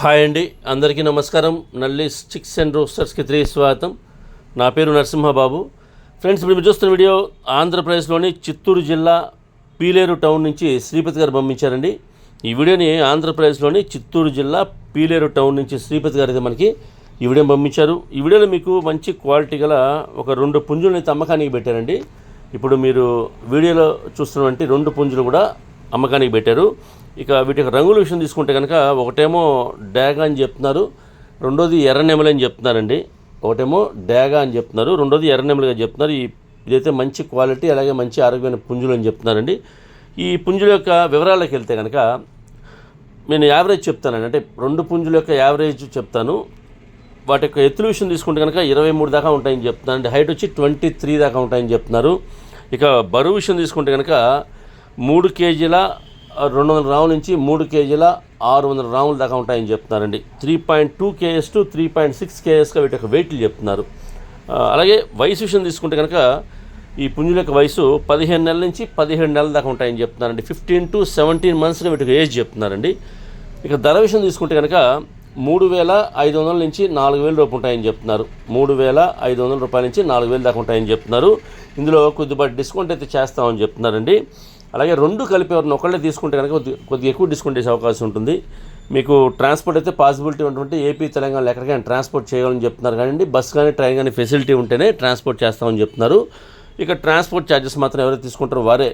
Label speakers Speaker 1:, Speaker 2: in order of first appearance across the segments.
Speaker 1: Hi అండి. అందరికీ నమస్కారం. నల్లి చిక్స్ అండ్ రోస్టర్స్కి తిరిగి స్వాగతం నా పేరు నరసింహబాబు. ఫ్రెండ్స్ ఇప్పుడు మీరు చూస్తున్న వీడియో ఆంధ్రప్రదేశ్లోని చిత్తూరు జిల్లా పీలేరు టౌన్ నుంచి శ్రీపతి గారు పంపించారండి. ఈ వీడియోని ఆంధ్రప్రదేశ్లోని చిత్తూరు జిల్లా పీలేరు టౌన్ నుంచి శ్రీపతి గారు అయితే మనకి ఈ వీడియోని పంపించారు. ఈ వీడియోలో మీకు మంచి క్వాలిటీ గల ఒక రెండు పుంజులను అయితే అమ్మకానికి పెట్టారండి. ఇప్పుడు మీరు వీడియోలో చూస్తున్నటువంటి రెండు పుంజులు కూడా అమ్మకానికి పెట్టారు. ఇక వీటి యొక్క రంగుల విషయం తీసుకుంటే కనుక ఒకటేమో డాగా అని చెప్తున్నారు రెండోది ఎర్ర నెమలి అని చెప్తున్నారండి. ఒకటేమో డాగా అని చెప్తున్నారు రెండోది ఎర్ర నెమలిగా చెప్తున్నారు. ఈ ఇదైతే మంచి క్వాలిటీ అలాగే మంచి ఆరోగ్యమైన పుంజులు అని చెప్తున్నారండి. ఈ పుంజుల యొక్క వివరాలకు వెళ్తే కనుక నేను యావరేజ్ చెప్తానండి. అంటే రెండు పుంజుల యొక్క యావరేజ్ చెప్తాను. వాటి యొక్క ఎత్తుల విషయం తీసుకుంటే కనుక ఇరవై మూడు దాకా ఉంటాయని చెప్తున్నారు హైట్ వచ్చి ట్వంటీ త్రీ దాకా ఉంటాయని చెప్తున్నారు. ఇక బరువు విషయం తీసుకుంటే కనుక మూడు కేజీల రెండు వందల రాముల నుంచి మూడు కేజీల ఆరు వందల రాముల దాకా ఉంటాయని చెప్తున్నారండి. Three point two KS to three point six కేఎస్గా వీటి యొక్క వెయిట్లు చెప్తున్నారు. అలాగే వయసు విషయం తీసుకుంటే కనుక ఈ పుంజుల యొక్క వయసు పదిహేను నెలల నుంచి పదిహేడు నెలల దాకా ఉంటాయని చెప్తున్నారండి. ఫిఫ్టీన్ టు సెవెంటీన్ మంత్స్గా వీటికి ఏజ్ చెప్తున్నారండి. ఇక ధర విషయం తీసుకుంటే కనుక మూడు వేల ఐదు వందల నుంచి నాలుగు వేల రూపాయలు ఉంటాయని చెప్తున్నారు. మూడు వేల ఐదు వందల రూపాయల నుంచి నాలుగు వేలు దాకా ఉంటాయని చెప్తున్నారు. ఇందులో కొద్దిపాటి డిస్కౌంట్ అయితే చేస్తామని చెప్తున్నారండి. అలాగే రెండు కలిపి ఎవరిని ఒకళ్ళే తీసుకుంటే కనుక కొద్ది కొద్దిగా ఎక్కువ డిస్కౌంట్ చేసే అవకాశం ఉంటుంది. మీకు ట్రాన్స్పోర్ట్ అయితే పాసిబిలిటీ ఉన్నటువంటి ఏపీ తెలంగాణలో ఎక్కడికైనా ట్రాన్స్పోర్ట్ చేయాలని చెప్తున్నారు కానీ బస్ కానీ ట్రైన్ కానీ ఫెసిలిటీ ఉంటేనే ట్రాన్స్పోర్ట్ చేస్తామని చెప్తున్నారు. ఇక ట్రాన్స్పోర్ట్ ఛార్జెస్ మాత్రం ఎవరైతే తీసుకుంటారో వారే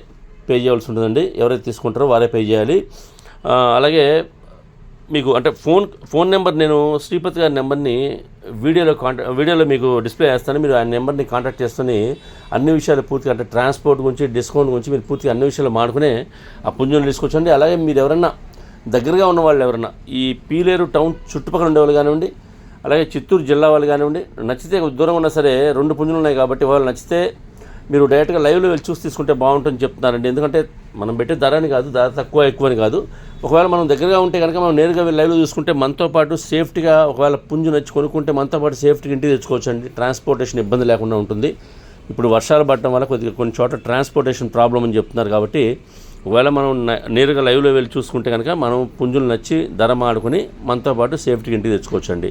Speaker 1: పే చేయాల్సి ఉంటుందండి. ఎవరైతే తీసుకుంటారో వారే పే చేయాలి. అలాగే మీకు అంటే ఫోన్ ఫోన్ నెంబర్ నేను శ్రీపతి గారి నెంబర్ని వీడియోలో కాంటాక్ట్ వీడియోలో మీకు డిస్ప్లే చేస్తాను మీరు ఆ నెంబర్ని కాంటాక్ట్ చేసుకుని అన్ని విషయాలు పూర్తిగా అంటే ట్రాన్స్పోర్ట్ గురించి డిస్కౌంట్ గురించి మీరు పూర్తిగా అన్ని విషయాలు మాడుకునే ఆ పుంజుని తీసుకొచ్చండి. అలాగే మీరు ఎవరన్నా దగ్గరగా ఉన్న వాళ్ళు ఎవరన్నా ఈ పీలేరు టౌన్ చుట్టుపక్కల ఉండేవాళ్ళు కానివ్వండి అలాగే చిత్తూరు జిల్లా వాళ్ళు కానివ్వండి నచ్చితే దూరంగా ఉన్నా సరే రెండు పుంజులు ఉన్నాయి కాబట్టి వాళ్ళు నచ్చితే మీరు డైరెక్ట్గా లైవ్లో వెళ్ళి చూసి తీసుకుంటే బాగుంటుందని చెప్తున్నారండి. ఎందుకంటే మనం పెట్టే ధర అని కాదు ధర తక్కువ ఎక్కువ అని కాదు. ఒకవేళ మనం దగ్గరగా ఉంటే కనుక మనం నేరుగా వెళ్ళి లైవ్లో చూసుకుంటే మనతో పాటు సేఫ్టీగా ఒకవేళ పుంజు నచ్చి కొనుక్కుంటే మనతో పాటు సేఫ్టీగా ఇంటికి తెచ్చుకోవచ్చు అండి ట్రాన్స్పోర్టేషన్ ఇబ్బంది లేకుండా ఉంటుంది. ఇప్పుడు వర్షాలు పడటం వల్ల కొద్దిగా కొన్ని చోట్ల ట్రాన్స్పోర్టేషన్ ప్రాబ్లం అని చెప్తున్నారు కాబట్టి ఒకవేళ మనం నేరుగా లైవ్లో వెళ్ళి చూసుకుంటే కనుక మనం పుంజులు నచ్చి ధర మాడుకొని మనతో పాటు సేఫ్టీగా ఇంటికి తెచ్చుకోవచ్చు అండి